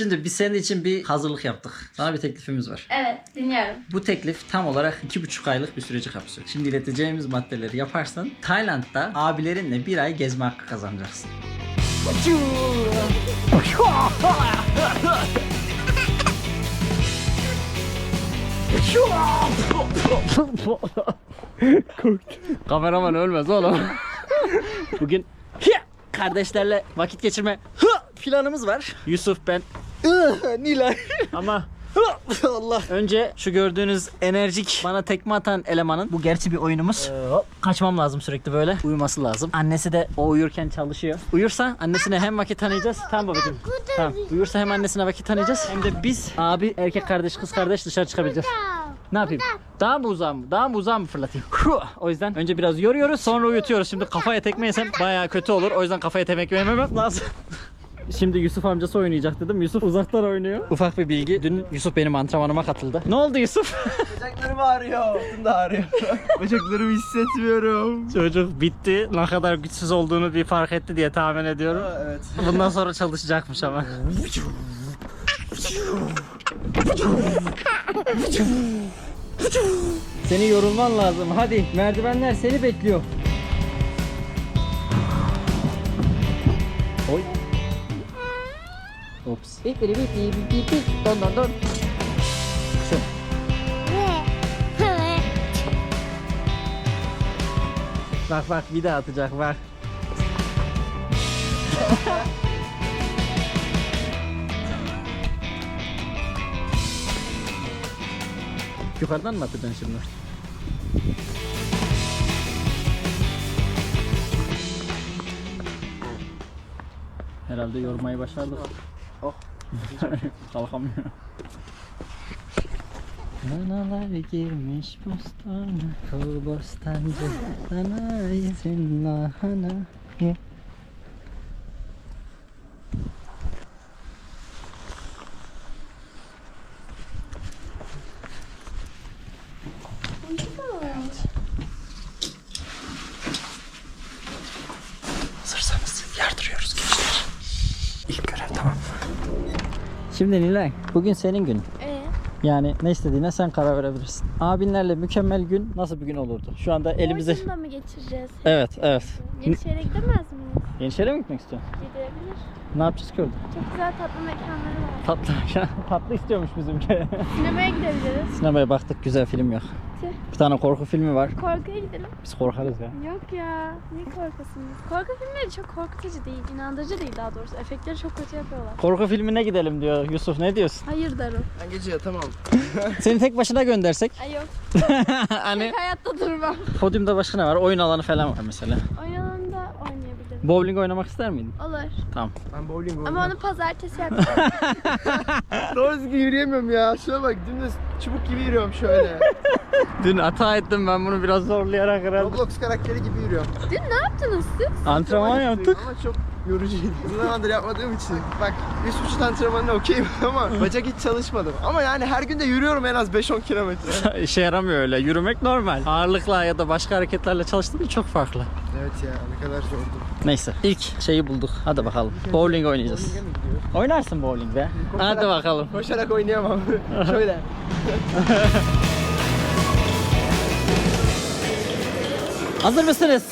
Şimdi biz senin için bir hazırlık yaptık. Sana bir teklifimiz var. Evet dinliyorum. Bu teklif tam olarak iki buçuk aylık bir süreci kapsıyor. Şimdi ileteceğimiz maddeleri yaparsan Tayland'da abilerinle bir ay gezme hakkı kazanacaksın. Kameraman ölmez oğlum. Bugün kardeşlerle vakit geçirme planımız var. Yusuf ben Nilay ama Allah. Önce şu gördüğünüz enerjik bana tekme atan elemanın bu gerçi bir oyunumuz. Kaçmam lazım sürekli böyle. Uyuması lazım. Annesi de o uyurken çalışıyor. Uyursa annesine hem vakit tanıyacağız. Tamam babacığım. Tamam. Uyursa hem annesine vakit tanıyacağız. Hem de biz abi erkek kardeş kız kardeş dışarı çıkabileceğiz. Ne yapayım? Daha mı uzağa mı? Daha mı uzağa mı fırlatayım? O yüzden önce biraz yoruyoruz sonra uyutuyoruz. Şimdi kafaya tekme yesem bayağı kötü olur. O yüzden kafaya tekme yememem lazım. Şimdi Yusuf amcası oynayacak dedim. Yusuf uzaktan oynuyor. Ufak bir bilgi. Dün Yusuf benim antrenmanıma katıldı. Ne oldu Yusuf? Bacaklarım ağrıyor. Altım da ağrıyor. Bacaklarımı hissetmiyorum. Çocuk bitti. Ne kadar güçsüz olduğunu bir fark etti diye tahmin ediyorum. Evet. Bundan sonra çalışacakmış ama. Seni yorulman lazım. Hadi merdivenler seni bekliyor. Ops. Bip bip bip bip bip bip. Don don don. Şu. Bak bak bir daha atacak bak. Yukarıdan mı atacaksın şimdi? Herhalde yormayı başardık. Kalkamıyor. Nanalar girmiş bostana, kıl bostancı, sana izin lahana. Ye. Hazırsanız yardırıyoruz gençler. İlk görev tamam. Şimdi Nilay, bugün senin günün. Ee, Yani ne istediğine sen karar verebilirsin. Abinlerle mükemmel gün nasıl bir gün olurdu? Şu anda elimize... Orçun'da mı geçireceğiz? Evet, evet. Yenişehir'e gidemez miyiz? Yenişehir'e mi gitmek istiyorsun? Gidebilir. Ne yapacağız ki orada? Çok güzel tatlı mekanları var. Tatlı, tatlı istiyormuş bizimki. Sinemaya gidebiliriz. Sinemaya baktık, güzel film yok. Tüh. Bir tane korku filmi var. Korkuya gidelim. Biz korkarız ya. Yok ya. Niye korkusunuz? Korku filmleri çok korkutucu değil. inandırıcı değil daha doğrusu. Efektleri çok kötü yapıyorlar. Korku filmine gidelim diyor Yusuf. Ne diyorsun? Hayır derim. Ben gece yatamam. Seni tek başına göndersek. Ay yok. hani Hayatta durmam. podyumda başka ne var? Oyun alanı falan var mesela. Oyun oynayabilirim. Bowling oynamak ister miydin? Olur. Tamam. Ben bowling Ama oynuyorum. onu pazartesi yapacağım. Doğru düzgün yürüyemiyorum ya. Şuna bak dümdüz çubuk gibi yürüyorum şöyle. Dün hata ettim ben bunu biraz zorlayarak herhalde. Roblox karakteri gibi yürüyorum. Dün ne yaptınız siz? Antrenman yaptık. Ama çok yorucuydu. Uzun zamandır yapmadığım için. Bak üst vücut antrenmanına okeyim ama bacak hiç çalışmadım. Ama yani her gün de yürüyorum en az 5-10 kilometre. İşe yaramıyor öyle. Yürümek normal. Ağırlıkla ya da başka hareketlerle çalıştığında çok farklı. evet ya ne kadar zordu. Neyse ilk şeyi bulduk. Hadi bakalım. Bowling oynayacağız. Oynarsın bowling be. Hadi bakalım. Koşarak oynayamam. Şöyle. Hazır mısınız?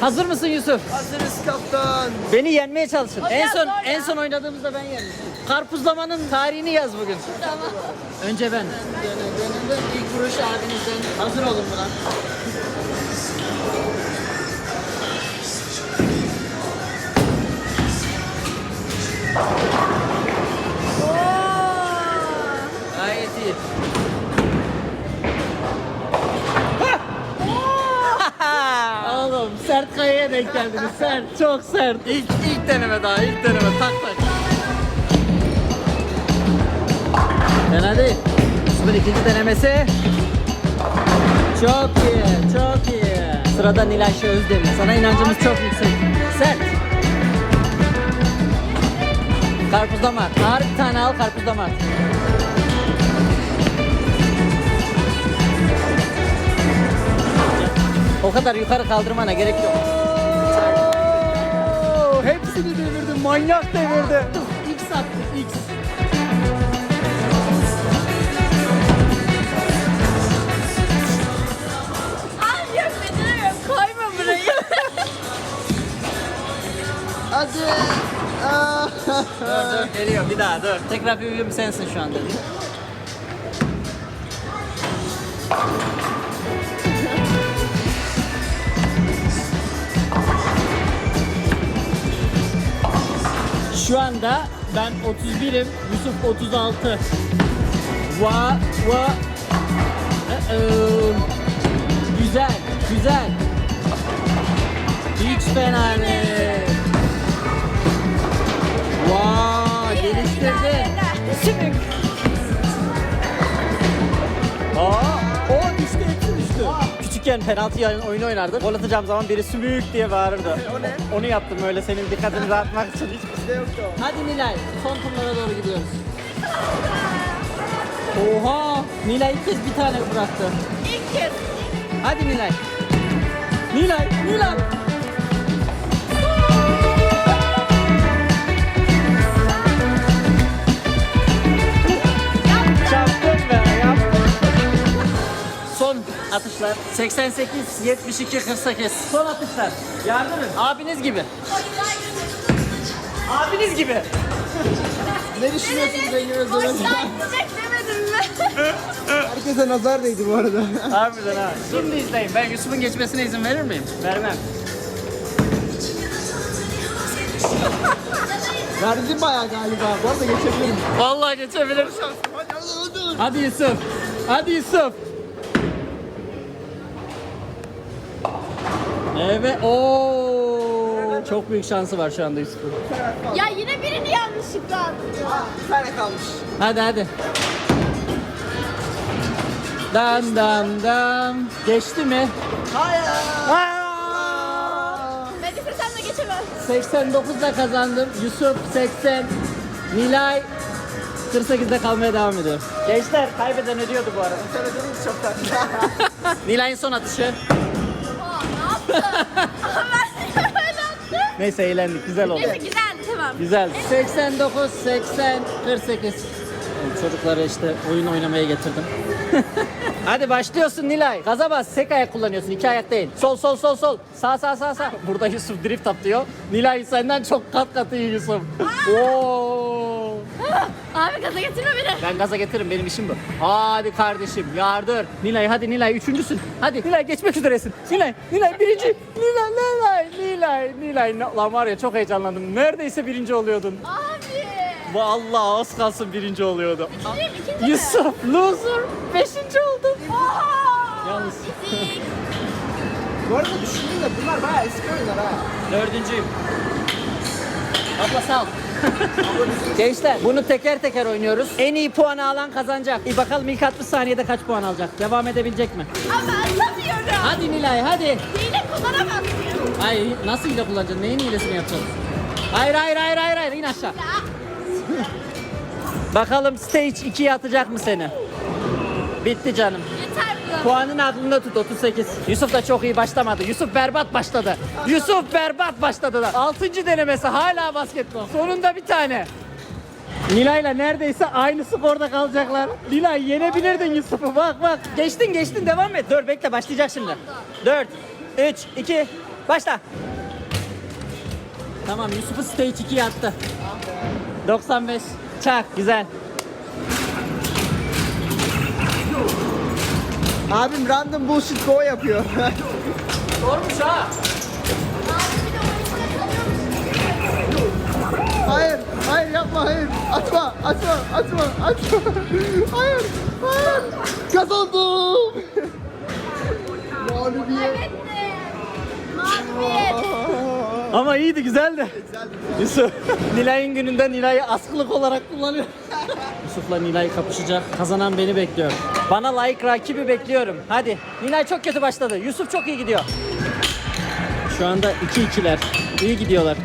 Hazır mısın Yusuf? Hazırız kaptan. Beni yenmeye çalışın. En biraz son zor ya. en son oynadığımızda ben yenmiştim. Karpuzlamanın tarihini yaz bugün. Tamam. Önce ben. İlk vuruş abinizden. Hazır olun buna. Gayet sert kayaya denk geldiniz. Sert, çok sert. İlk, ilk deneme daha, ilk deneme. Tak tak. Fena değil. Yusuf'un ikinci denemesi. Çok iyi, çok iyi. Sırada Nilay Özdemir. Sana inancımız çok yüksek. Sert. Karpuzlama. Ağır bir tane al karpuzlama. O kadar yukarı kaldırmana gerek yok. Hepsini devirdi. Manyak devirdi. X attı. X. Hadi. dur dur geliyor bir daha dur. Tekrar büyüğüm sensin şu anda. Şu anda ben 31'im, Yusuf 36. Va va Uh-oh. Güzel, güzel. Hiç fena değil. Vay, geliştirdi. Sümük. Aa, Küçükken penaltı oyunu oynardık. Gol atacağım zaman biri sümük diye bağırırdı. O ne? Onu yaptım öyle senin dikkatini dağıtmak için. Bizde yoktu o. Hadi Nilay, son turlara doğru gidiyoruz. Oha! Nilay ilk kez bir tane bıraktı. İlk kez. Hadi Nilay. Nilay, Nilay. Atışlar. 88, 72, 48. Son atışlar. Yardımın. Abiniz gibi. Abiniz gibi. Ne düşünüyorsunuz Engin Özden'e? gidecek demedim mi? Herkese nazar değdi bu arada. Harbiden ha. Şimdi izleyin. Ben Yusuf'un geçmesine izin verir miyim? Vermem. Verdim bayağı galiba. Bu arada geçebilirim. Vallahi geçebilir. Hadi hadi hadi. Hadi Yusuf. Hadi Yusuf. Evet. Oo. Çok büyük şansı var şu anda Yusuf'un. ya yine birini yanlışlıkla attı. Bir tane kalmış. Hadi hadi. Dam dam dam. Geçti mi? Hayır. Aa! Ben istesem de geçemez. 89'da kazandım. Yusuf 80. Nilay 48'de kalmaya devam ediyor. Gençler kaybeden ödüyordu bu arada. Sen ödediniz çok tatlı. Nilay'ın son atışı. Neyse eğlendik. Güzel oldu. Neyse güzeldi tamam. Güzel. 89, 80, 48. Çocukları işte oyun oynamaya getirdim. Hadi başlıyorsun Nilay. Gaza bas. Tek ayak kullanıyorsun. iki ayak değil. Sol sol sol sol. Sağ sağ sağ sağ. Burada Yusuf drift atlıyor. Nilay senden çok kat katı iyi Yusuf. Oo. Abi gaza getirme beni. Ben gaza getiririm benim işim bu. Hadi kardeşim yardır. Nilay hadi Nilay üçüncüsün. Hadi Nilay geçmek üzeresin. Nilay Nilay birinci. Nilay Nilay Nilay Nilay. Ne- Lan var ya çok heyecanlandım. Neredeyse birinci oluyordun. Abi. Vallahi az kalsın birinci oluyordu. İkinciyim ikinci mi? Yusuf loser beşinci oldu. Oha. Yalnız. Bu arada düşündüm de bunlar bayağı eski oyunlar ha. Dördüncüyüm. Abla sağ ol. Gençler bunu teker teker oynuyoruz. En iyi puanı alan kazanacak. İyi bakalım ilk 60 saniyede kaç puan alacak? Devam edebilecek mi? Ama atamıyorum. Hadi Nilay hadi. Hile kullanamazsın. Hayır nasıl hile kullanacaksın? Neyin hilesini yapacaksın? Hayır hayır hayır hayır hayır in aşağı. Bakalım stage 2'ye atacak mı seni? Bitti canım. Puanın aklında tut 38. Yusuf da çok iyi başlamadı. Yusuf berbat başladı. Yusuf berbat başladı da. 6. denemesi hala basketbol. Sonunda bir tane. Nilay'la neredeyse aynı skorda kalacaklar. Nilay yenebilirdin Yusuf'u. Bak bak. Geçtin geçtin devam et. Dur bekle başlayacak şimdi. 4, 3, 2, başla. Tamam Yusuf'u stage 2'ye attı. 95. Çak güzel. Abim random bullshit go yapıyor. Doğrumuş ha. hayır, hayır yapma hayır. Atma, atma, atma, atma. hayır, hayır. Kazandım. Mağlubiyet. Mağlubiyet. Ama iyiydi güzeldi. Yusuf. Nilay'ın gününde Nilay'ı askılık olarak kullanıyor. Yusuf'la Nilay kapışacak. Kazanan beni bekliyor. Bana layık rakibi bekliyorum. Hadi. Nilay çok kötü başladı. Yusuf çok iyi gidiyor. Şu anda 2-2'ler. İyi gidiyorlar.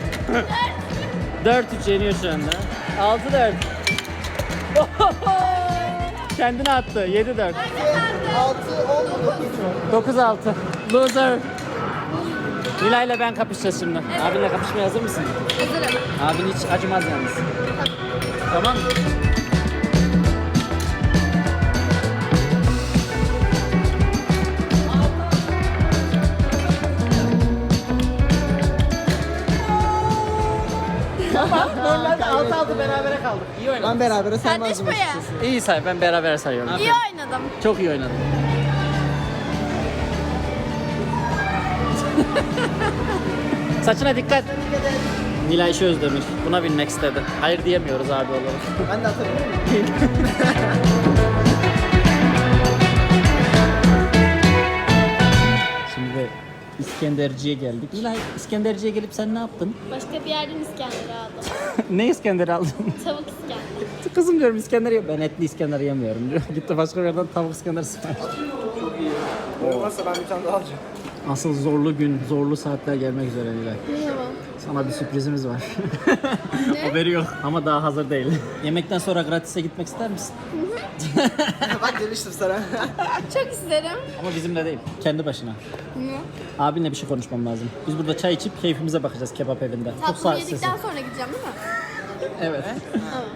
4-3 yeniyor şu anda. 6-4. Kendine attı. 7-4. 6, 10, 9 9-6. Loser. Nilay'la ben kapışacağız şimdi. Abinle kapışmaya hazır mısın? Hazırım. Abin hiç acımaz yalnız. Tamam mı? Tamam. Normalde alt 6 berabere kaldık. İyi oynadık. Ben berabere saymazdım Tartışmaya. açıkçası. İyi say ben beraber sayıyorum. İyi oynadım. Çok iyi oynadın. Saçına dikkat. Nilay Özdemir. Buna binmek istedi. Hayır diyemiyoruz abi olarak. Ben de hatırlıyorum. Şimdi de İskenderci'ye geldik. Nilay İskenderci'ye gelip sen ne yaptın? Başka bir yerden İskender aldım. ne İskender aldın? Tavuk İskender. Kızım diyorum İskender yiyor. Ben etli İskender yemiyorum diyor. Gitti başka bir yerden tavuk İskender sipariş. Olmazsa ben bir tane daha alacağım. Asıl zorlu gün, zorlu saatler gelmek üzere Nilay. Sana bir sürprizimiz var. Ne? Haberi yok ama daha hazır değil. Yemekten sonra gratis'e gitmek ister misin? Bak demiştim sana. Çok isterim. Ama bizimle değil. Kendi başına. Ne? Abinle bir şey konuşmam lazım. Biz burada çay içip keyfimize bakacağız kebap evinde. Çok Tatlı sağ yedikten sonra gideceğim değil mi? Evet.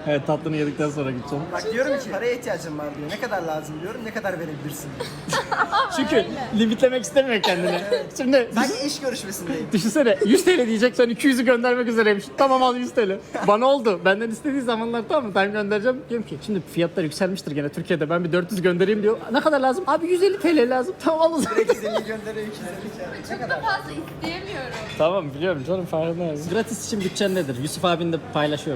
evet tatlını yedikten sonra gideceğim. Bak diyorum ki paraya ihtiyacım var diyor. Ne kadar lazım diyorum. Ne kadar verebilirsin? Çünkü limitlemek istemiyor kendini. Şimdi Sanki iş görüşmesindeyim. düşünsene 100 TL diyecek sen 200'ü göndermek üzereymiş. Tamam al 100 TL. Bana oldu. Benden istediği zamanlar tamam mı? Ben göndereceğim. Diyorum ki şimdi fiyatlar yükselmiştir gene Türkiye'de. Ben bir 400 göndereyim diyor. Ne kadar lazım? Abi 150 TL lazım. Tamam al o zaman. 250 gönderiyor 250 kağıt. Ne kadar? Fazla isteyemiyorum. Tamam biliyorum canım farkındayım. Gratis için bütçen nedir? Yusuf abinle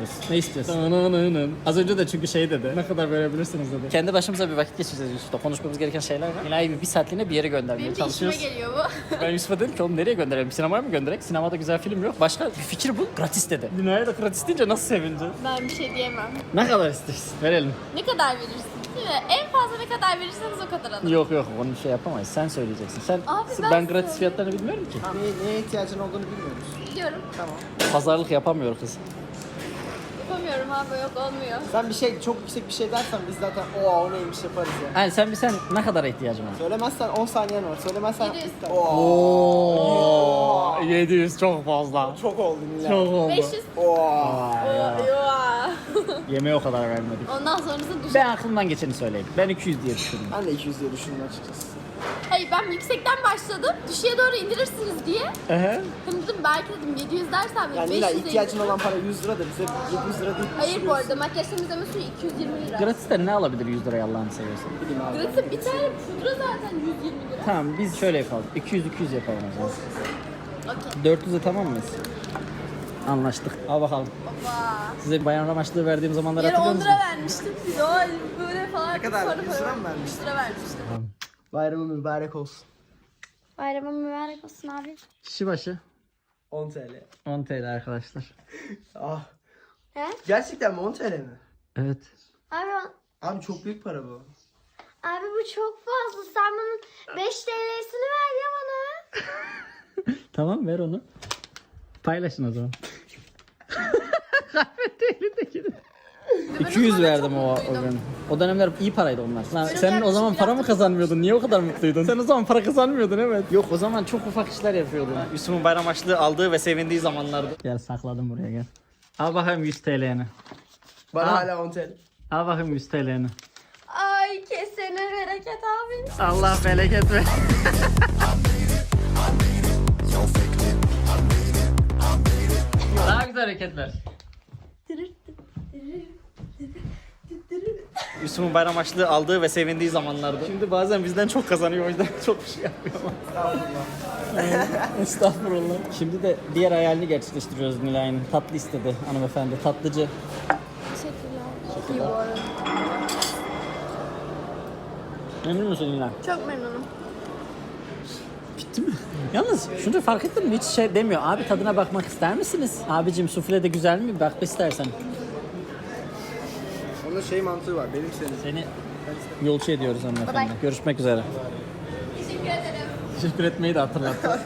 paylaşıyoruz. Ne istiyorsun? Az önce de çünkü şey dedi. Ne kadar verebilirsiniz dedi. Kendi başımıza bir vakit geçireceğiz Yusuf'ta. Konuşmamız gereken şeyler var. Nilay'ı bir, saatliğine bir yere göndermeye Benim de işime çalışıyoruz. geliyor bu. Ben Yusuf'a dedim ki oğlum nereye gönderelim? Sinemaya mı gönderek? Sinemada güzel film yok. Başka bir fikir bu. Gratis dedi. Nilay'a da gratis deyince nasıl sevindi? ben bir şey diyemem. Ne kadar istiyorsun? Verelim. Ne kadar verirsin? Değil mi? En fazla ne kadar verirseniz o kadar alırım. Yok yok onu bir şey yapamayız. Sen söyleyeceksin. Sen Abi ben, ben gratis söyleyeyim. fiyatlarını bilmiyorum ki. Neye, neye ihtiyacın olduğunu bilmiyoruz. Biliyorum. Tamam. Pazarlık yapamıyor kız. Yapamıyorum abi yok olmuyor. Sen bir şey çok yüksek bir şey dersen biz zaten o o neymiş yaparız ya. Yani sen bir sen ne kadar ihtiyacın var? Söylemezsen 10 saniyen var. Söylemezsen 700. Oo, 700 çok fazla. çok oldu Nilay. Çok oldu. 500. Oo. Oo, yuva. Yemeğe o kadar vermedik. Ondan sonrasını düşün. Ben aklımdan geçeni söyleyeyim. Ben 200 diye düşündüm. Ben de 200 diye düşündüm açıkçası. Hayır ben yüksekten başladım. Düşüğe doğru indirirsiniz diye. Ehe. Hani dedim belki dedim 700 dersem Yani 500 Nilay e ihtiyacın olan para 100 lira da bize 700 lira değil. Hayır bu arada makyaj temizleme suyu 220 lira. Gratis'ten ne alabilir 100 liraya Allah'ını seversen? Bileyim abi. Gratis'e bir tane pudra zaten 120 lira. Tamam biz şöyle yapalım. 200 200 yapalım o zaman. Okey. 400'e tamam mıyız? Anlaştık. Al bakalım. Baba. Size bayan ramaçlığı verdiğim zamanlar Yere hatırlıyor 10 musunuz? lira vermiştim. Biz o böyle falan. Ne kadar? sonra 100 para lira mı vermiştim. vermiştin? 100 lira vermiştim. Bayramın mübarek olsun. Bayramın mübarek olsun abi. Kişi başı 10 TL. 10 TL arkadaşlar. Ah. He? Gerçekten mi 10 TL mi? Evet. Abi, Abi çok büyük para bu. abi bu çok fazla. Sen bunun 5 TL'sini ver ya bana. Tamam ver onu. Paylaşın o zaman. Kahve elindekini. 200 verdim o, o gün. O dönemler iyi paraydı onlar. Lan sen o zaman para mı kazanmıyordun? Niye o kadar mutluydun? Sen o zaman para kazanmıyordun evet. Yok o zaman çok ufak işler yapıyordun. Yusuf'un bayram açlığı aldığı ve sevindiği zamanlardı. Gel sakladım buraya gel. Al bakayım 100 TL'ni. Bana Aa. hala 10 TL. Al bakayım 100 TL'ni. Ay kesene bereket abi. Allah bereket ver. Daha güzel hareketler. Yusuf'un bayram açlığı aldığı ve sevindiği zamanlardı. Şimdi bazen bizden çok kazanıyor o yüzden çok bir şey yapmıyor ama. Estağfurullah. Şimdi de diğer hayalini gerçekleştiriyoruz Nilay'ın. Tatlı istedi hanımefendi. Tatlıcı. Teşekkürler. İyi bu arada. Memnun musun Nilay? Çok memnunum. Bitti mi? Yalnız şunu fark ettin mi? Hiç şey demiyor. Abi tadına bakmak ister misiniz? Abicim sufle de güzel mi? Bak istersen. Onun şey mantığı var. Benim senin. Seni yolcu ediyoruz hanımefendi. Görüşmek üzere. Teşekkür ederim. Teşekkür etmeyi de hatırlattı.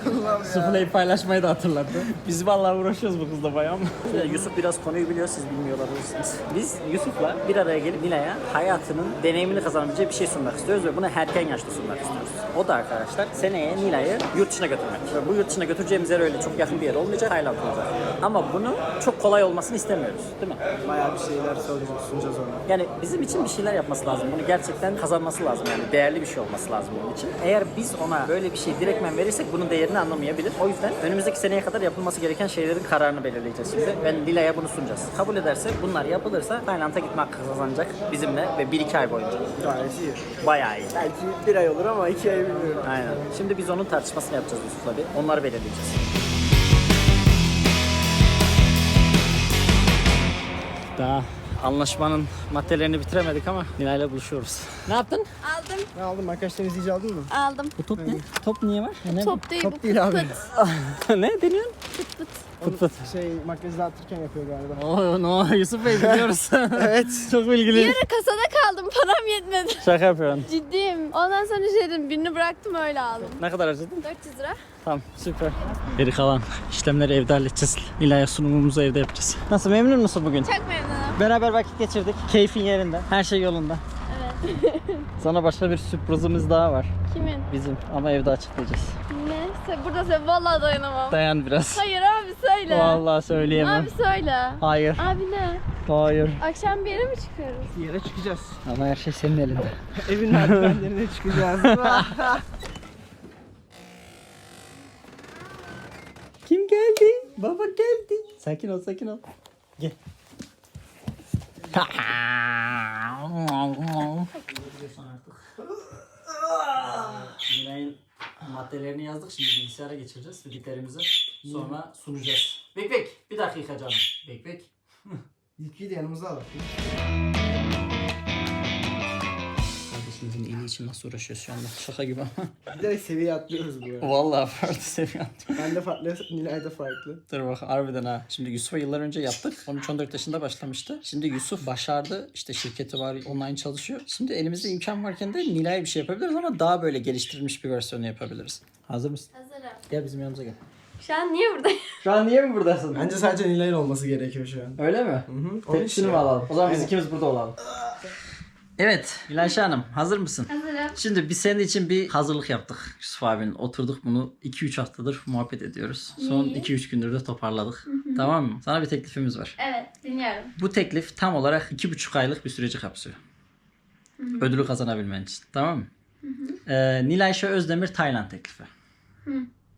Sufleyi paylaşmayı da hatırlattı. Biz vallahi uğraşıyoruz bu kızla bayağı ama. Yusuf biraz konuyu biliyor, siz bilmiyor olabilirsiniz. Biz Yusuf'la bir araya gelip Nilay'a hayatının deneyimini kazanabileceği bir şey sunmak istiyoruz ve bunu erken yaşta sunmak istiyoruz. O da arkadaşlar seneye Nilay'ı yurt dışına götürmek. Ve bu yurt dışına götüreceğimiz yer öyle çok yakın bir yer olmayacak, Tayland olacak. Ama bunu çok kolay olmasını istemiyoruz, değil mi? Bayağı bir şeyler söyleyeceğiz, sunacağız ona. Yani bizim için bir şeyler yapması lazım. Bunu gerçekten kazanması lazım. Yani değerli bir şey olması lazım onun için. Eğer biz ona böyle bir şeyi direktmen verirsek bunun değerini anlamayabilir. O yüzden önümüzdeki seneye kadar yapılması gereken şeylerin kararını belirleyeceğiz şimdi. Ben Nilay'a bunu sunacağız. Kabul ederse bunlar yapılırsa Tayland'a gitme hakkı kazanacak bizimle ve 1-2 ay boyunca. Gayet iyi. Bayağı iyi. Belki bir ay olur ama iki ay bilmiyorum. Aynen. Şimdi biz onun tartışmasını yapacağız Yusuf'la bir. Onları belirleyeceğiz. Daha anlaşmanın maddelerini bitiremedik ama Nilay'la buluşuyoruz. Ne yaptın? Aldım. Ne aldın? Makyaj izleyici aldın mı? Aldım. Bu top ne? Top niye var? Ne? Top değil Top bu. değil abi. Pıt ne deniyorsun? pıt pıt. Fıt fıt. Şey makyajı dağıtırken yapıyor galiba. Oo, no, Yusuf Bey biliyoruz. evet. Çok bilgili. Bir ara kasada kaldım. Param yetmedi. Şaka yapıyorsun. Ciddiyim. Ondan sonra şey dedim. Birini bıraktım öyle aldım. Ne kadar harcadın? 400 lira. Tamam süper. Geri kalan işlemleri evde halledeceğiz. Nilay'a sunumumuzu evde yapacağız. Nasıl memnun musun bugün? Çok memnunum. Beraber vakit geçirdik. Keyfin yerinde. Her şey yolunda. Evet. Sana başka bir sürprizimiz daha var. Kimin? Bizim ama evde açıklayacağız. Ne? Sen burada sen vallahi dayanamam. Dayan biraz. Hayır abi söyle. Vallahi söyleyemem. Abi söyle. Hayır. Abi ne? Hayır. Akşam bir yere mi çıkıyoruz? Bir yere çıkacağız. Ama her şey senin elinde. Evin merdivenlerine çıkacağız. Kim geldi? Baba geldi. Sakin ol, sakin ol. Gel. Nilay'ın maddelerini yazdık. Şimdi bilgisayara geçireceğiz dediklerimizi. Sonra sunacağız. Bek bek. Bir dakika canım. Bek bek. Yüküyü de yanımıza alalım. Kardeşimizin iyiliği için nasıl uğraşıyoruz şu anda? Şaka gibi ama. Giderek seviye atlıyoruz bu arada. Vallahi farklı seviye atıyor. Ben de farklı, Nilay da farklı. Dur bak harbiden ha. Şimdi Yusuf'a yıllar önce yaptık. 13-14 yaşında başlamıştı. Şimdi Yusuf başardı. İşte şirketi var, online çalışıyor. Şimdi elimizde imkan varken de Nilay'a bir şey yapabiliriz ama daha böyle geliştirilmiş bir versiyonu yapabiliriz. Hazır mısın? Hazırım. Gel bizim yanımıza gel. Şu an niye buradayım? Şu an niye mi buradasın? Bence sadece Nilay'ın olması gerekiyor şu an. Öyle mi? Hı hı. Onun için mi alalım? O zaman biz ikimiz burada olalım. Evet, Nilayşah Hanım hazır mısın? Hazırım. Şimdi biz senin için bir hazırlık yaptık Yusuf abinin. Oturduk bunu 2-3 haftadır muhabbet ediyoruz. Son İyi. 2-3 gündür de toparladık. Tamam mı? Sana bir teklifimiz var. Evet dinliyorum. Bu teklif tam olarak 2,5 aylık bir süreci kapsıyor. Ödülü kazanabilmen için. Tamam mı? Ee, Nilayşah Özdemir Tayland teklifi.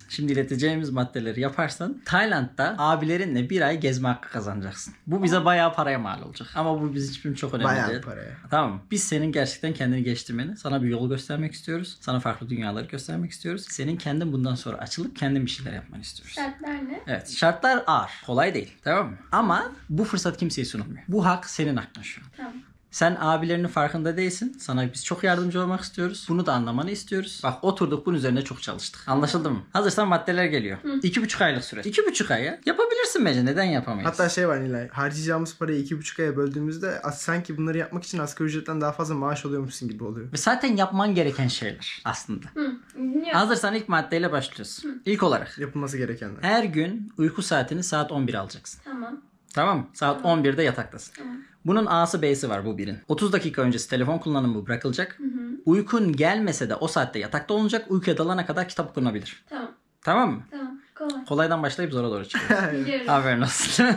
Şimdi ileteceğimiz maddeleri yaparsan Tayland'da abilerinle bir ay gezme hakkı kazanacaksın. Bu bize bayağı paraya mal olacak. Ama bu bizim için çok önemli Bayağı değil. paraya. Tamam mı? Biz senin gerçekten kendini geliştirmeni, sana bir yol göstermek istiyoruz. Sana farklı dünyaları göstermek istiyoruz. Senin kendin bundan sonra açılıp kendin bir şeyler yapmanı istiyoruz. Şartlar ne? Evet şartlar ağır. Kolay değil. Tamam mı? Ama bu fırsat kimseye sunulmuyor. Bu hak senin hakkın şu an. Tamam. Sen abilerinin farkında değilsin. Sana biz çok yardımcı olmak istiyoruz. Bunu da anlamanı istiyoruz. Bak oturduk bunun üzerine çok çalıştık. Anlaşıldı mı? Hazırsan maddeler geliyor. İki buçuk aylık süre. İki buçuk aya yapabilirsin bence. Neden yapamayız? Hatta şey var Nilay, harcayacağımız parayı iki buçuk aya böldüğümüzde as- sanki bunları yapmak için asgari ücretten daha fazla maaş alıyormuşsun gibi oluyor. Ve zaten yapman gereken şeyler aslında. Hı. Dinliyorum. Hazırsan ilk maddeyle başlıyoruz. İlk olarak Yapılması gerekenler. her gün uyku saatini saat 11 alacaksın. Tamam. Tamam mı? Saat 11'de yataktasın. Tamam. Bunun A'sı B'si var bu birin. 30 dakika öncesi telefon kullanımı bırakılacak. Uykun gelmese de o saatte yatakta olunacak. Uykuya dalana kadar kitap okunabilir. Tamam. Tamam mı? Tamam. Kolay. Kolaydan başlayıp zora doğru çıkıyoruz. Biliyorum. Aferin olsun.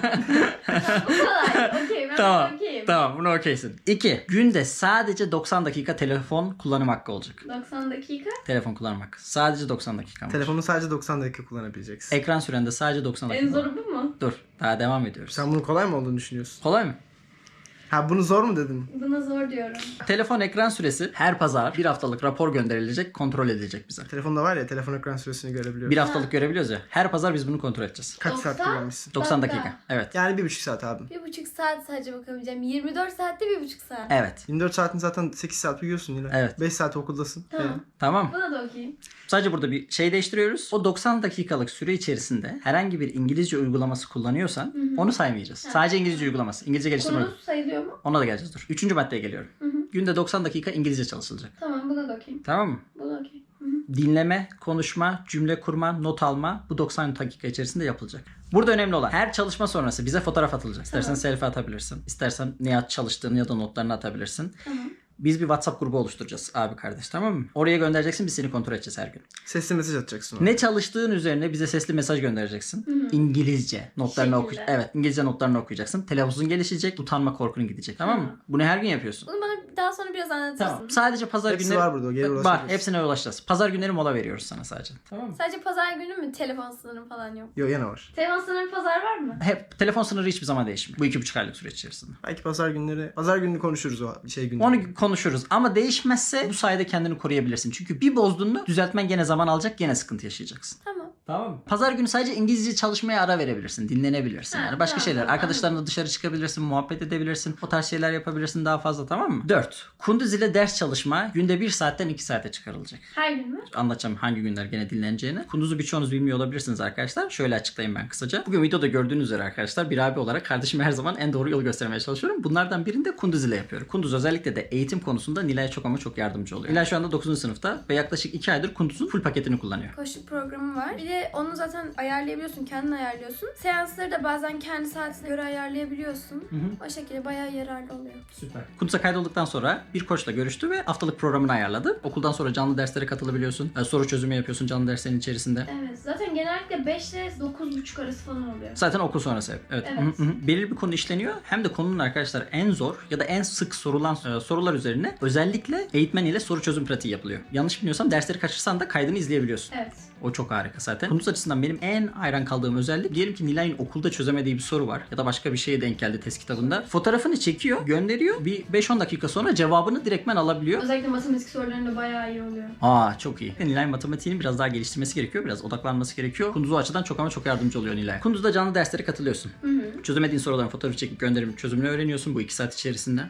Bu kolay. Okey ben tamam. okeyim. Tamam bunu okeysin. 2. Günde sadece 90 dakika telefon kullanım hakkı olacak. 90 dakika. Telefon kullanım hakkı. Sadece 90 dakika. ama. Telefonu sadece 90 dakika kullanabileceksin. Ekran sürende sadece 90 dakika. En zoru bu mu? Dur. Daha devam ediyoruz. Sen bunun kolay mı olduğunu düşünüyorsun? Kolay mı? Ha bunu zor mu dedin? Buna zor diyorum. Telefon ekran süresi her pazar bir haftalık rapor gönderilecek, kontrol edilecek bize. Telefonda var ya telefon ekran süresini görebiliyorum. Bir haftalık görebiliyoruz ya. Her pazar biz bunu kontrol edeceğiz. Kaç saat 90? kullanmışsın? 90 Ben de. dakika. Evet. Yani bir buçuk saat abi. Bir buçuk saat sadece bakabileceğim. 24 saatte bir buçuk saat. Evet. 24 saatin zaten 8 saat uyuyorsun yine. Evet. 5 saat okuldasın. Tamam. Yani. Tamam. Buna da okeyim. Sadece burada bir şey değiştiriyoruz. O 90 dakikalık süre içerisinde herhangi bir İngilizce uygulaması kullanıyorsan onu saymayacağız. Sadece İngilizce uygulaması. İngilizce geliştirme. Konu sayılıyor mu? Ona da geleceğiz dur. Üçüncü maddeye geliyorum. Günde 90 dakika İngilizce çalışılacak. Tamam buna da okeyim. Tamam mı? Buna okeyim. Hı hı. Dinleme, konuşma, cümle kurma, not alma bu 90 dakika içerisinde yapılacak. Burada önemli olan her çalışma sonrası bize fotoğraf atılacak. İstersen selfie atabilirsin. İstersen ne çalıştığını ya da notlarını atabilirsin. Tamam. Biz bir WhatsApp grubu oluşturacağız abi kardeş tamam mı? Oraya göndereceksin biz seni kontrol edeceğiz her gün. Sesli mesaj atacaksın. ona. Ne çalıştığın üzerine bize sesli mesaj göndereceksin. İngilizce notlarını okuyacaksın. Evet İngilizce notlarını okuyacaksın. Telaffuzun gelişecek. Utanma korkun gidecek tamam mı? Bunu her gün yapıyorsun. Bunu bana daha sonra biraz anlatırsın. Tamam. Sadece pazar Hepsi günleri var burada, geri Var. Hepsine ulaşacağız. Pazar günleri mola veriyoruz sana sadece. Tamam mı? Sadece pazar günü mü telefon sınırı falan yok? Yok yine var. Telefon sınırı pazar var mı? Hep telefon sınırı hiçbir zaman değişmiyor. Bu iki buçuk aylık süreç içerisinde. Belki pazar günleri, pazar günü konuşuruz o şey günü. Onu konuşuruz ama değişmezse bu sayede kendini koruyabilirsin. Çünkü bir bozduğunda düzeltmen gene zaman alacak gene sıkıntı yaşayacaksın. Tamam. Tamam mı? Pazar günü sadece İngilizce çalışmaya ara verebilirsin. Dinlenebilirsin. Ha, Yani başka tamam, şeyler. tamam. Arkadaşlarınla dışarı çıkabilirsin. Muhabbet edebilirsin. O tarz şeyler yapabilirsin daha fazla tamam mı? 4. Kunduz ile ders çalışma günde 1 saatten 2 saate çıkarılacak. Her gün mü? Anlatacağım hangi günler gene dinleneceğini. Kunduz'u birçoğunuz bilmiyor olabilirsiniz arkadaşlar. Şöyle açıklayayım ben kısaca. Bugün videoda gördüğünüz üzere arkadaşlar bir abi olarak kardeşime her zaman en doğru yolu göstermeye çalışıyorum. Bunlardan birini de Kunduz ile yapıyorum. Kunduz özellikle de eğitim konusunda Nilay'a çok ama çok yardımcı oluyor. Nilay şu anda 9. sınıfta ve yaklaşık 2 aydır Kunduz'un full paketini kullanıyor. Koşu programı var. Bir de onu zaten ayarlayabiliyorsun, kendin ayarlıyorsun. Seansları da bazen kendi saatine göre ayarlayabiliyorsun. O şekilde bayağı yararlı oluyor. Süper. Kunduz'a kaydolduktan sonra bir koçla görüştü ve haftalık programını ayarladı. Okuldan sonra canlı derslere katılabiliyorsun. E, Soru çözümü yapıyorsun canlı derslerin içerisinde. Evet. Zaten genellikle 5 ile 9.30 arası falan oluyor. Zaten okul sonrası hep. Evet. Evet. Hı hı hı. Belirli bir konu işleniyor. Hem de konunun arkadaşlar en zor ya da en sık sorulan e, sorular üzerine özellikle eğitmen ile soru çözüm pratiği yapılıyor. Yanlış bilmiyorsam dersleri kaçırsan da kaydını izleyebiliyorsun. Evet. O çok harika zaten. Kunduz açısından benim en hayran kaldığım özellik diyelim ki Nilay'ın okulda çözemediği bir soru var ya da başka bir şeye denk geldi test kitabında. Fotoğrafını çekiyor, gönderiyor. Bir 5-10 dakika sonra cevabını direktmen alabiliyor. Özellikle matematik sorularında bayağı iyi oluyor. Aa çok iyi. Nilay matematiğini biraz daha geliştirmesi gerekiyor. Biraz odaklanması gerekiyor. Kunduz o açıdan çok ama çok yardımcı oluyor Nilay. Kunduz'da canlı derslere katılıyorsun. Çözemediğin soruların fotoğrafı çekip gönderip çözümünü öğreniyorsun bu iki saat içerisinde.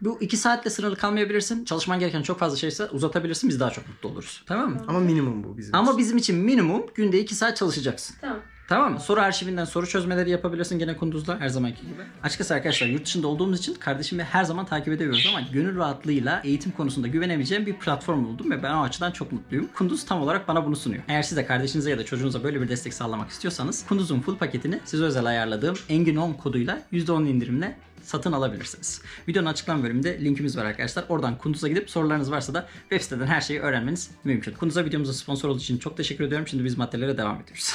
Bu iki saatle sınırlı kalmayabilirsin. Çalışman gereken çok fazla şeyse uzatabilirsin. Biz daha çok mutlu oluruz. Tamam mı? Ama minimum bu bizim Ama için. Bizim için minimum günde iki saat çalışacaksın. Tamam. Tamam mı? Soru arşivinden soru çözmeleri yapabilirsin gene Kunduz'da her zamanki gibi. Açıkçası arkadaşlar yurt dışında olduğumuz için kardeşimi her zaman takip ediyoruz ama gönül rahatlığıyla eğitim konusunda güvenebileceğim bir platform buldum ve ben o açıdan çok mutluyum. Kunduz tam olarak bana bunu sunuyor. Eğer siz de kardeşinize ya da çocuğunuza böyle bir destek sağlamak istiyorsanız Kunduz'un full paketini size özel ayarladığım Engin 10 koduyla %10 indirimle satın alabilirsiniz. Videonun açıklama bölümünde linkimiz var arkadaşlar. Oradan Kunduz'a gidip sorularınız varsa da web siteden her şeyi öğrenmeniz mümkün. Kunduz'a videomuza sponsor olduğu için çok teşekkür ediyorum. Şimdi biz maddelere devam ediyoruz.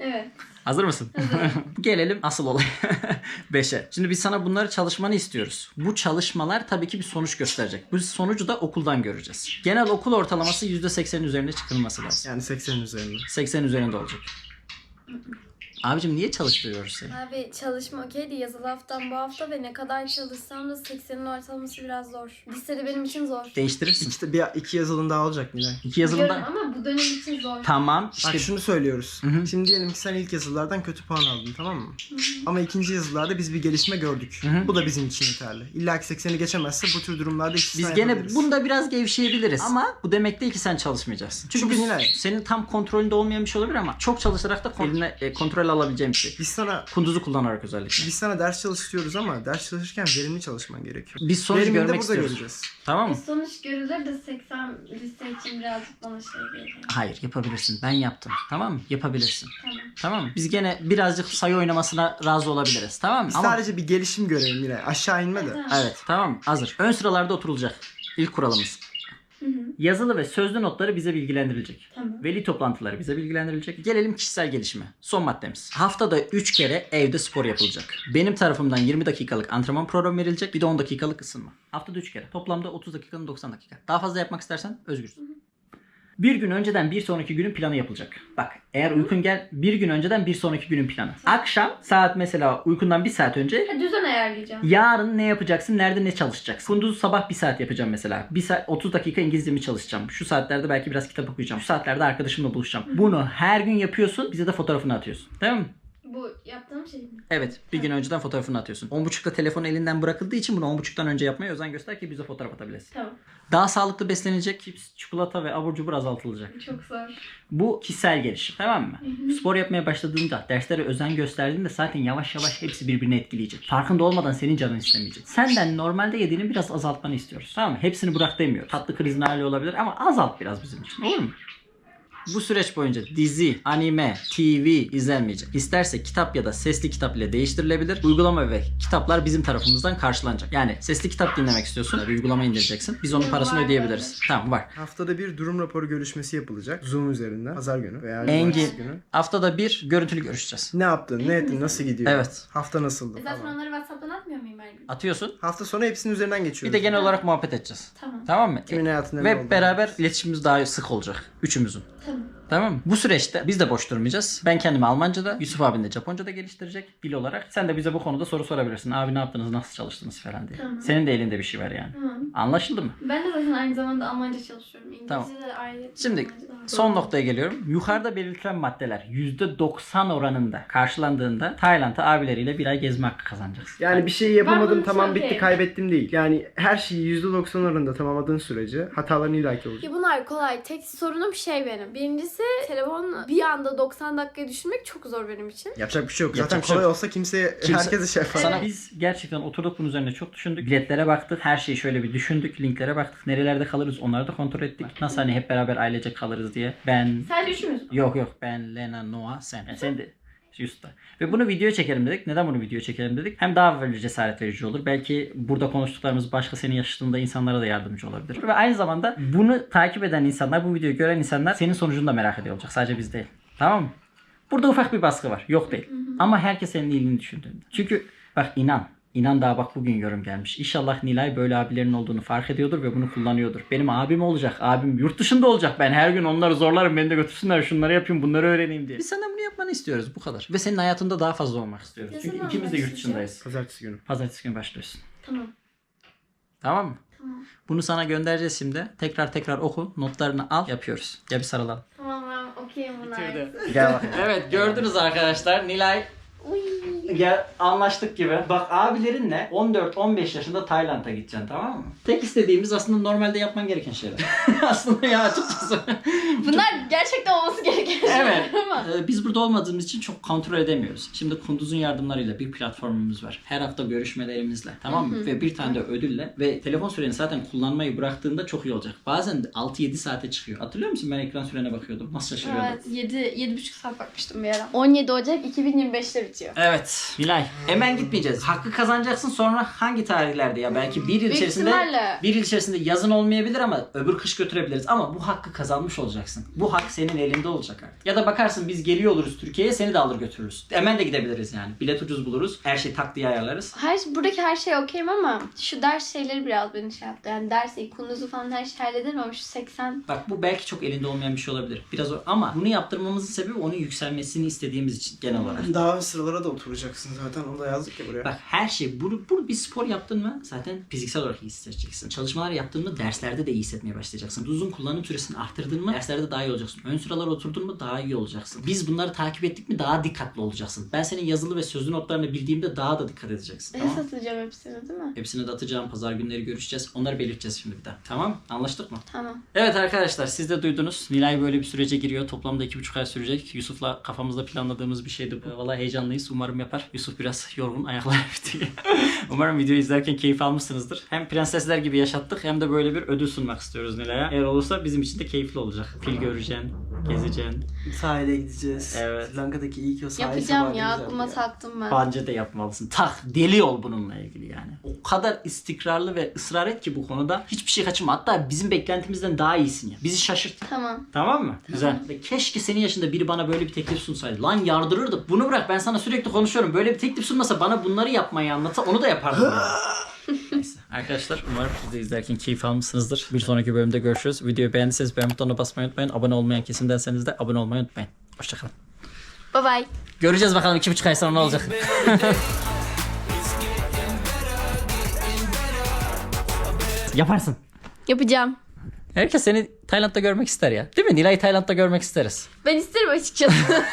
Evet. Hazır mısın? Gelelim asıl olay 5'e. Şimdi biz sana bunları çalışmanı istiyoruz. Bu çalışmalar tabii ki bir sonuç gösterecek. Bu sonucu da okuldan göreceğiz. Genel okul ortalaması %80'in üzerine çıkılması lazım. Yani 80 üzerinde. 80 üzerinde olacak. Abicim niye çalıştırıyoruz seni? Abi çalışma okeydi yazılı haftam bu hafta ve ne kadar çalışsam da 80'in ortalaması biraz zor. Lisede benim için zor. Değiştirirsin. İşte bir iki yazılım daha olacak Nilay. İki Biliyorum yazılımda... ama bu dönem için zor. Tamam. Bak işte şunu söylüyoruz. hı. Şimdi diyelim ki sen ilk yazılardan kötü puan aldın tamam mı? Ama ikinci yazılarda biz bir gelişme gördük. Hı hı. Bu da bizim için yeterli. İlla ki 80'i geçemezse bu tür durumlarda istisna Biz gene yapabiliriz. bunda biraz gevşeyebiliriz. Ama bu demek değil ki sen çalışmayacaksın. Çünkü, Çünkü Nilay- senin tam kontrolünde olmayan bir şey olabilir ama çok çalışarak da eline e, kontrol alabileceğin bir şey. Biz sana Kunduzu kullanarak özellikle. biz sana ders çalıştırıyoruz ama ders çalışırken verimli çalışman gerekiyor. Biz sonuç Verimini görmek istiyoruz. göreceğiz. Tamam mı? Sonuç görülür de 80 lise için birazcık bana şey geliyor. Hayır yapabilirsin. Ben yaptım. Tamam mı? Yapabilirsin. Tamam. Tamam mı? Biz gene birazcık sayı oynamasına razı olabiliriz. Tamam mı? Biz Ama sadece bir gelişim görelim Nilay. Aşağı inme de. Tamam. evet tamam? Hazır. Ön sıralarda oturulacak. İlk kuralımız. Hı hı. Yazılı ve sözlü notları bize bilgilendirilecek. Tamam. Veli toplantıları bize bilgilendirilecek. Gelelim kişisel gelişime. Son maddemiz. Haftada 3 kere evde spor yapılacak. Benim tarafımdan 20 dakikalık antrenman programı verilecek. Bir de 10 dakikalık ısınma. Haftada 3 kere. Toplamda 30 dakikanın 90 dakika. Daha fazla yapmak istersen özgürsün. Bir gün önceden bir sonraki günün planı yapılacak. Bak eğer uykun gel bir gün önceden bir sonraki günün planı. Akşam saat mesela uykundan bir saat önce Ha, düzen ayarlayacağım. Yarın ne yapacaksın? Nerede ne çalışacaksın? Kunduz sabah bir saat yapacağım mesela. Bir saat 30 dakika İngilizcemi çalışacağım. Şu saatlerde belki biraz kitap okuyacağım. Şu saatlerde arkadaşımla buluşacağım. Bunu her gün yapıyorsun. Bize de fotoğrafını atıyorsun. Tamam mı? Bu yaptığım şey mi? Evet. Bir gün önceden fotoğrafını atıyorsun. 10.30'da telefon elinden bırakıldığı için bunu 10.30'dan önce yapmaya özen göster ki bize fotoğraf atabilesin. Tamam. Daha sağlıklı beslenilecek. Cips, çikolata ve abur cubur azaltılacak. Çok zor. Bu kişisel gelişim. Tamam mı? Spor yapmaya başladığında, derslere özen gösterdiğinde zaten yavaş yavaş hepsi birbirini etkileyecek. Farkında olmadan senin canın istemeyecek. Senden normalde yediğini biraz azaltmanı istiyoruz. Tamam mı? Hepsini bırak demiyoruz. Tatlı krizin hali olabilir ama azalt biraz bizim için. Olur mu? Bu süreç boyunca dizi, anime, TV izlenmeyecek. İsterse kitap ya da sesli kitap ile değiştirilebilir. Uygulama ve kitaplar bizim tarafımızdan karşılanacak. Yani sesli kitap dinlemek istiyorsun, bir uygulama indireceksin. Biz onun parasını ödeyebiliriz. Tamam var. Haftada bir durum raporu görüşmesi yapılacak. Zoom üzerinden. Pazar günü veya Engin cumartesi günü. haftada bir görüntülü görüşeceğiz. Ne yaptın? Ne ettin? Nasıl gidiyor? Evet. Hafta nasıldı? E zaten falan. onları WhatsApp'tan atmıyor muyum her gün? Atıyorsun. Hafta sonu hepsinin üzerinden Bir geçiyoruz. de genel olarak muhabbet edeceğiz. Tamam. Tamam mı? Kimin hayatında ne Ve oldu? beraber iletişimimiz daha sık olacak. Üçümüzün. Tamam. Tamam mı? Bu süreçte biz de boş durmayacağız. Ben kendimi Almanca'da, Yusuf abin de Japonca'da geliştirecek dil olarak. Sen de bize bu konuda soru sorabilirsin. Abi ne yaptınız, nasıl çalıştınız falan diye. Tamam. Senin de elinde bir şey var yani. Tamam. Anlaşıldı mı? Ben de zaten aynı zamanda Almanca çalışıyorum. İngilizce Tamam. de ayrı. Şimdi Almanca da var. son noktaya geliyorum. Yukarıda belirtilen maddeler %90 oranında karşılandığında Tayland'a abileriyle bir ay gezme hakkı kazanacaksın. Yani bir şey Ben yapamadım bunu tamam bitti iyi. kaybettim değil. Yani her şeyi %90 oranında tamamladığın sürece hataların illaki olacak. Ya bunlar kolay. Tek sorunum şey benim. Birincisi telefon bir anda 90 dakikaya düşürmek çok zor benim için. Yapacak bir şey yok. Yapacak Zaten bir şey kolay yok. olsa kimseye Kimse- herkese şey yapar. Sana biz gerçekten oturduk bunun üzerine çok düşündük. Biletlere baktık. Her şeyi şöyle bir düşündük. Linklere baktık. Nerelerde kalırız onları da kontrol ettik. Nasıl hani hep beraber ailece kalırız diye. Ben Sadece üçümüz mü? Yok yok ben Lena Noah sen. Yani sen de Da. Ve bunu video çekelim dedik. Neden bunu video çekelim dedik? Hem daha böyle cesaret verici olur. Belki burada konuştuklarımız başka senin yaşadığında insanlara da yardımcı olabilir. Ve aynı zamanda bunu takip eden insanlar, bu videoyu gören insanlar senin sonucunu da merak ediyor olacak. Sadece biz değil. Tamam mı? Burada ufak bir baskı var. Yok değil. Ama herkes senin iyiliğini düşündüğünde. Çünkü bak inan. İnan daha bak bugün yorum gelmiş. İnşallah Nilay böyle abilerin olduğunu fark ediyordur ve bunu kullanıyordur. Benim abim olacak. Abim yurt dışında olacak. Ben her gün onları zorlarım. Beni de götürsünler. Şunları yapayım. Bunları öğreneyim diye. Biz senden bunu yapmanı istiyoruz. Bu kadar. Ve senin hayatında daha fazla olmak istiyoruz. Ne Çünkü zaman ikimiz de yurt başlayacağız? dışındayız. Pazartesi günü. Pazartesi günü başlıyorsun. Tamam. Tamam mı? Tamam. Bunu sana göndereceğiz şimdi. Tekrar tekrar oku. Notlarını al. Yapıyoruz. Gel bir sarılalım. Tamam ben okeyim buna. Gel bak. evet gördünüz arkadaşlar. Nilay. Gel anlaştık gibi. Bak abilerinle 14-15 yaşında Tayland'a gideceksin tamam mı? Tek istediğimiz aslında normalde yapman gereken şeyler. aslında ya açıkçası. Bunlar gerçekten olması gereken şeyler evet. ama. Ee, Biz burada olmadığımız için çok kontrol edemiyoruz. Şimdi Kunduz'un yardımlarıyla bir platformumuz var. Her hafta görüşmelerimizle tamam mı? Ve bir tane de ödülle. Ve telefon süreni zaten kullanmayı bıraktığında çok iyi olacak. Bazen de 6-7 saate çıkıyor. Hatırlıyor musun ben ekran sürene bakıyordum. Nasıl şaşırıyordum. Evet 7 7,5 saat bakmıştım bir ara. 17 Ocak 2025'te bitiyor. Evet. Nilay. Hemen gitmeyeceğiz. Hakkı kazanacaksın sonra hangi tarihlerde ya? Belki bir yıl Büyük içerisinde ihtimalle. bir yıl içerisinde yazın olmayabilir ama öbür kış götürebiliriz. Ama bu hakkı kazanmış olacaksın. Bu hak senin elinde olacak artık. Ya da bakarsın biz geliyor oluruz Türkiye'ye seni de alır götürürüz. Hemen de gidebiliriz yani. Bilet ucuz buluruz. Her şey tak diye ayarlarız. Her, buradaki her şey okeyim ama şu ders şeyleri biraz beni şey yaptı. Yani ders kunduzu falan her şey hallederim ama şu 80 Bak bu belki çok elinde olmayan bir şey olabilir. Biraz o ama bunu yaptırmamızın sebebi onun yükselmesini istediğimiz için genel olarak. Daha ön sıralara da oturacaksın zaten. Onu da yazdık ya buraya. Bak her şey bunu, bunu bir spor yaptın mı zaten fiziksel olarak iyi hissedeceksin. Çalışmalar yaptın mı derslerde de iyi hissetmeye başlayacaksın. Uzun kullanım süresini arttırdın mı derslerde daha iyi olacaksın. Ön sıralara oturdun mu daha iyi olacaksın. Biz bunları takip ettik mi daha dikkatli olacaksın. Ben senin yazılı ve sözlü notlarını bildiğimde daha da dikkat edeceksin. Tamam. Satacağım hepsini değil mi? Hepsini de atacağım. Pazar günleri görüşeceğiz. Onları belirteceğiz şimdi bir daha. Tamam? Anlaştık mı? Tamam. Evet arkadaşlar siz de duydunuz. Nilay böyle bir sürece giriyor. Toplamda iki buçuk ay sürecek. Yusuf'la kafamızda planladığımız bir şeydi bu. Vallahi heyecanlıyız. Umarım yapar. Yusuf biraz yorgun ayaklar bitiyor. Umarım videoyu izlerken keyif almışsınızdır. Hem prensesler gibi yaşattık hem de böyle bir ödül sunmak istiyoruz Nilay'a. Eğer olursa bizim için de keyifli olacak. Fil göreceksin, gezeceksin. Sahile gideceğiz. Evet. Sri Lanka'daki ilk o sahil Yapacağım ya aklıma ya. taktım ben. Bence de yapmalısın. Tak deli ol bununla ilgili yani. O kadar istikrarlı ve ısrar et ki bu konuda hiçbir şey kaçırma. Hatta bizim beklentimizden daha iyisin ya. Bizi şaşırt. Tamam. Tamam mı? Güzel. Ve keşke senin yaşında biri bana böyle bir teklif sunsaydı. Lan yardırırdı. Bunu bırak ben sana sürekli konuşuyorum. Böyle bir teklif sunmasa bana bunları yapmayı anlatsa onu da yapardım. yani. Neyse. Arkadaşlar umarım siz de izlerken keyif almışsınızdır. Bir sonraki bölümde görüşürüz. Videoyu beğendiyseniz beğen butonuna basmayı unutmayın. Abone olmayan kesimdenseniz de abone olmayı unutmayın. Hoşçakalın. Bye bye. Göreceğiz bakalım iki buçuk ay sonra ne olacak. Yaparsın. Yapacağım. Herkes seni Tayland'da görmek ister ya. Değil mi? Nilay'ı Tayland'da görmek isteriz. Ben isterim açıkçası.